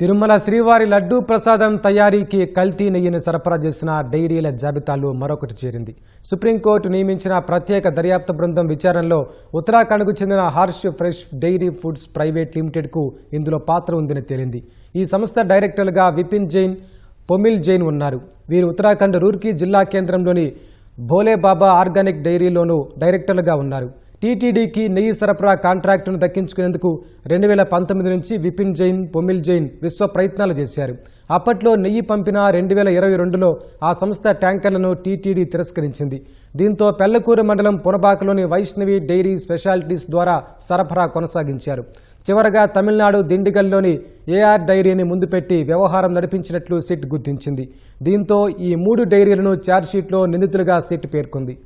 తిరుమల శ్రీవారి లడ్డూ ప్రసాదం తయారీకి కల్తీ నెయ్యిని సరఫరా చేసిన డైరీల జాబితాలో మరొకటి చేరింది. సుప్రీంకోర్టు నియమించిన ప్రత్యేక దర్యాప్తు బృందం విచారణలో ఉత్తరాఖండ్కు చెందిన Harsh fresh dairy foods private లిమిటెడ్కు ఇందులో పాత్ర ఉందని తేలింది. ఈ సంస్థ డైరెక్టర్లుగా విపిన్ జైన్ పొమిల్ జైన్ ఉన్నారు. వీరు ఉత్తరాఖండ్ రూర్కీ జిల్లా కేంద్రంలోని భోలేబాబా ఆర్గానిక్ డైరీలోనూ డైరెక్టర్లుగా ఉన్నారు. టీటీడీకి నెయ్యి సరఫరా కాంట్రాక్టును దక్కించుకునేందుకు రెండు వేల పంతొమ్మిది నుంచి విపిన్ జైన్ పొమిల్ జైన్ విశ్వ ప్రయత్నాలు చేశారు. అప్పట్లో నెయ్యి పంపిన రెండు వేల ఇరవై రెండులో ఆ సంస్థ ట్యాంకర్లను టీటీడీ తిరస్కరించింది. దీంతో పెళ్ళకూరు మండలం పునబాకలోని వైష్ణవి డైరీ స్పెషాలిటీస్ ద్వారా సరఫరా కొనసాగించారు. చివరగా తమిళనాడు దిండిగల్లోని ఏఆర్ డైరీని ముందు పెట్టి వ్యవహారం నడిపించినట్లు సిట్ గుర్తించింది. దీంతో ఈ మూడు డైరీలను ఛార్జ్షీట్లో నిందితులుగా సిట్ పేర్కొంది.